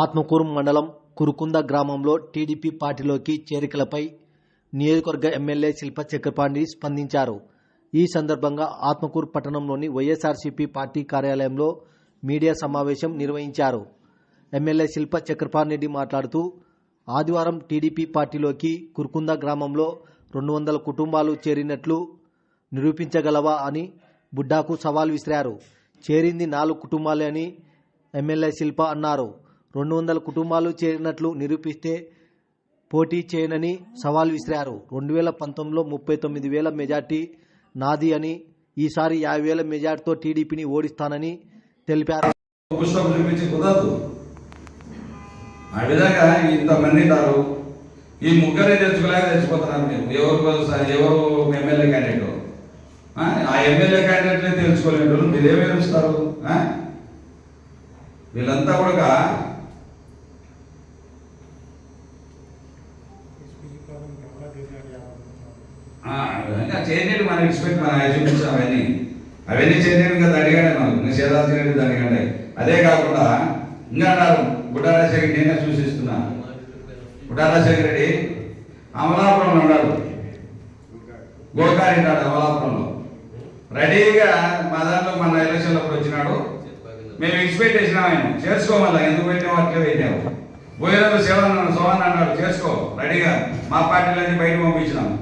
ఆత్మకూరు మండలం కురుకుంద గ్రామంలో టీడీపీ పార్టీలోకి చేరికలపై నియోజకవర్గ ఎమ్మెల్యే శిల్ప చక్రపాణి స్పందించారు. ఈ సందర్భంగా ఆత్మకూరు పట్టణంలోని వైఎస్ఆర్సీపీ పార్టీ కార్యాలయంలో మీడియా సమావేశం నిర్వహించారు. ఎమ్మెల్యే శిల్ప చక్రపాణిరెడ్డి మాట్లాడుతూ ఆదివారం టీడీపీ పార్టీలోకి కురుకుంద గ్రామంలో రెండు వందల కుటుంబాలు చేరినట్లు నిరూపించగలవా అని బుడ్డాకు సవాల్ విసిరారు. చేరింది నాలుగు కుటుంబాలే అని ఎమ్మెల్యే శిల్ప అన్నారు. రెండు వందల కుటుంబాలు చేరినట్లు నిరూపిస్తే పోటీ చేయనని సవాల్ విసిరారు. రెండు వేల పంతొమ్మిదిలో ముప్పై తొమ్మిది వేల మెజార్టీ నాది అని ఈసారి యాభై వేల మెజార్టీతో టీడీపీని ఓడిస్తానని తెలిపారు. ఆ విధంగా ఇంతమంది ఉన్నారు ఈ ముగ్గురే తెచ్చుకోలేక తెచ్చిపోతున్నారు మేము ఎవరు ఎవరు ఎమ్మెల్యే క్యాండిడేట్ ఆ? ఎమ్మెల్యే క్యాండిడేట్ని తెలుసుకోలేని వాళ్ళు. మీరు ఏమి తెలుస్తారు వీళ్ళంతా కూడా ఆ, ఇంకా చేయలేదు మనం ఎక్స్పెక్ట్ మనం చూపించాం అవన్నీ. అవన్నీ చేయలేదు కదా అడిగాడే మనం. ఇంకా చేదాల్సిన అడిగాడే అదే కాకుండా ఇంకా అన్నారు గుడ్డారాజశేఖర నేనే సూచిస్తున్నా గుడ్డారాజశేఖర రెడ్డి అమలాపురంలో ఉన్నాడు. గోకారి ఉన్నాడు అమలాపురంలో. రెడీగా మా దాంట్లో మన ఎలక్షన్లప్పుడు వచ్చినాడు. మేము ఎక్స్పెక్ట్ చేసినాం ఆయన. చేసుకోమల్లా ఎందుకు పెట్టాము అట్లే పెట్టాము పోయిన శివన్ సోమన్ అన్నాడు చేసుకో రెడీగా. మా పార్టీలన్నీ బయట పంపించినాము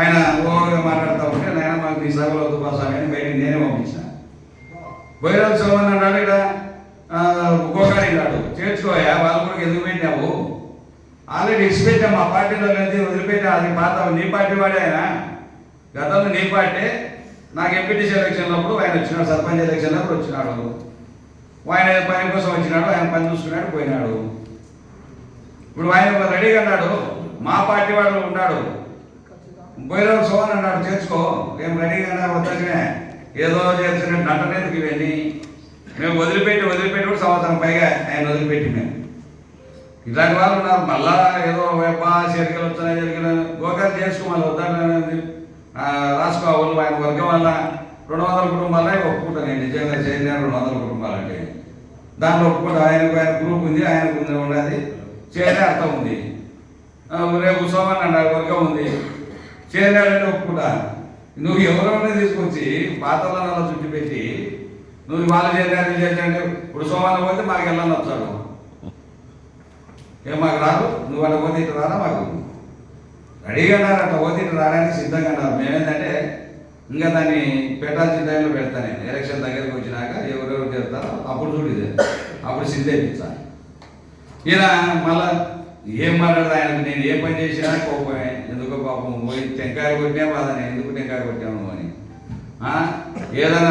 ఆయన ఓవర్గా మాట్లాడుతూ ఉంటే నాయన మాకు మీ సభలో వద్దు అని బయట నేనే పంపించిన. భైరవ సోమన్ అన్నాడు ఇక్కడ గోకారి అన్నాడు చేర్చుకోయా వాళ్ళు కూడా ఎందుకు పెట్టావు ఆల్రెడీ ఇచ్చిపెట్టాం మా పార్టీలో లేదు వదిలిపెట్టా అది పాత నీ పార్టీ వాడే ఆయన. గతంలో నీ పార్టీ. నాకు ఎంపీటీసీ ఎలక్షన్లప్పుడు ఆయన వచ్చినాడు సర్పంచ్ ఎలక్షన్లప్పుడు వచ్చినాడు. ఆయన పని కోసం వచ్చినాడు ఆయన పని చూసుకున్నాడు పోయినాడు. ఇప్పుడు ఆయన రెడీగా అన్నాడు మా పార్టీ వాడు ఉన్నాడు. బోయిరావు సోమన్ అన్నాడు చేర్చుకో. మేము రెడీగా వద్దనే ఏదో చేస్తున్నట్టు నటనేందుకు ఇవన్నీ మేము వదిలిపెట్టి వదిలిపెట్టి కూడా సంవత్సరం పైగా ఆయన వదిలిపెట్టి మేము. ఇలాంటి వాళ్ళు ఉన్నారు. మళ్ళా ఏదో బా చెరికలు వచ్చినాయి చేరికలు గోకాలు చేసుకోవాలి వద్దని రాసుకో వాళ్ళు ఆయన వర్గం వల్ల రెండు వందల కుటుంబాలే ఒప్పుకుంటాను నేను నిజంగా చేరిన రెండు వందల కుటుంబాలు అంటే. దాంట్లో ఒప్పుకుంటా ఆయనకు ఆయన గ్రూప్ ఉంది ఆయనకు ఉంది ఉన్నది చేరే అర్థం ఉంది. రేపు సోమన్ అన్న వర్గం ఉంది. చేరినాడంటే ఒప్పుకుంటా నువ్వు ఎవరైనా తీసుకొచ్చి పాతలను అలా చుట్టి పెట్టి నువ్వు వాళ్ళు చేరినారు చేరినంటే ఇప్పుడు సోమవారం పోతే మాకు వెళ్ళాలని వచ్చాడు. ఏం మాకు రాదు? నువ్వు అట్లా పోతే ఇటు రారా మాకు? రెడీగా ఉన్నారు అట్లా పోతే ఇటు రావడానికి సిద్ధంగా ఉన్నారు. మేమేంటంటే ఇంకా దాన్ని పెట్టాల్సిన టైంలో పెడతాను నేను. ఎలక్షన్ దగ్గరికి వచ్చినాక ఎవరెవరు చేస్తారో అప్పుడు చూడు అప్పుడు సిద్ధేపించాలి ఈయన మళ్ళా ఏం మాట్లాడదు ఆయనకు నేను ఏ పని చేసినా కోపమే. ఎందుకో పాపం? పోయి టెంకాయ కొట్టినా బాధనే ఎందుకు టెంకాయ కొట్టాము అని. ఆ? ఏదైనా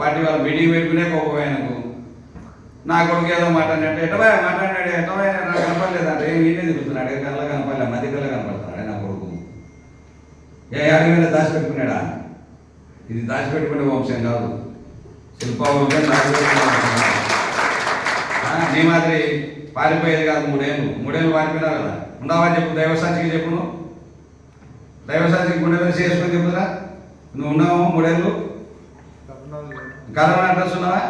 పార్టీ వాళ్ళ మీటింగ్ పెట్టుకునే కోపం ఆయనకు. నా కొడుకు ఏదో మాట్లాడినట్టు ఎటవా మాట్లాడినాడు ఎటవా నాకు కనపడలేదంటే ఏం ఈయనే తిరుగుతున్నాడు కళ్ళ కనపడలే మధ్య కళ్ళ కనపడతాడు నా కొడుకు. ఏ అడిగి మీద దాచిపెట్టుకున్నాడా ఇది దాచిపెట్టుకునే వంశం కాదు. శిల్పా వంశం దాచిపెట్టుకునే ఆ, నీ మాదిరి పారిపోయేది కాదు మూడేళ్ళు. మూడేళ్ళు పారిపోయినా కదా. ఉండవా చెప్పు దైవసాక్షికి చెప్పును దైవసాక్షికి మూడేళ్ళు చేసుకుని చెప్పురా నువ్వు ఉన్నావు మూడేళ్ళు? కరోనా అడ్రస్ ఉన్నావా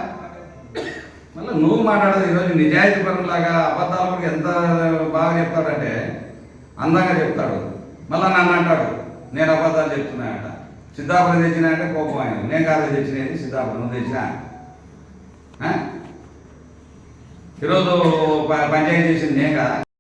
మళ్ళీ నువ్వు మాట్లాడదు ఈరోజు నిజాయితీ పరులాగా అబద్ధాలు ఎంత బాగా చెప్తాడంటే అందంగా చెప్తాడు. మళ్ళీ నన్ను అంటాడు నేను అబద్ధాలు చెప్తున్నాయట. సిద్ధాపురం తెచ్చినా అంటే కోపం ఆయన నేను కాదు తెచ్చినది సిద్ధాపురం తెచ్చినా? ఈరోజు పంచాయతీ చేసింది నేను కదా.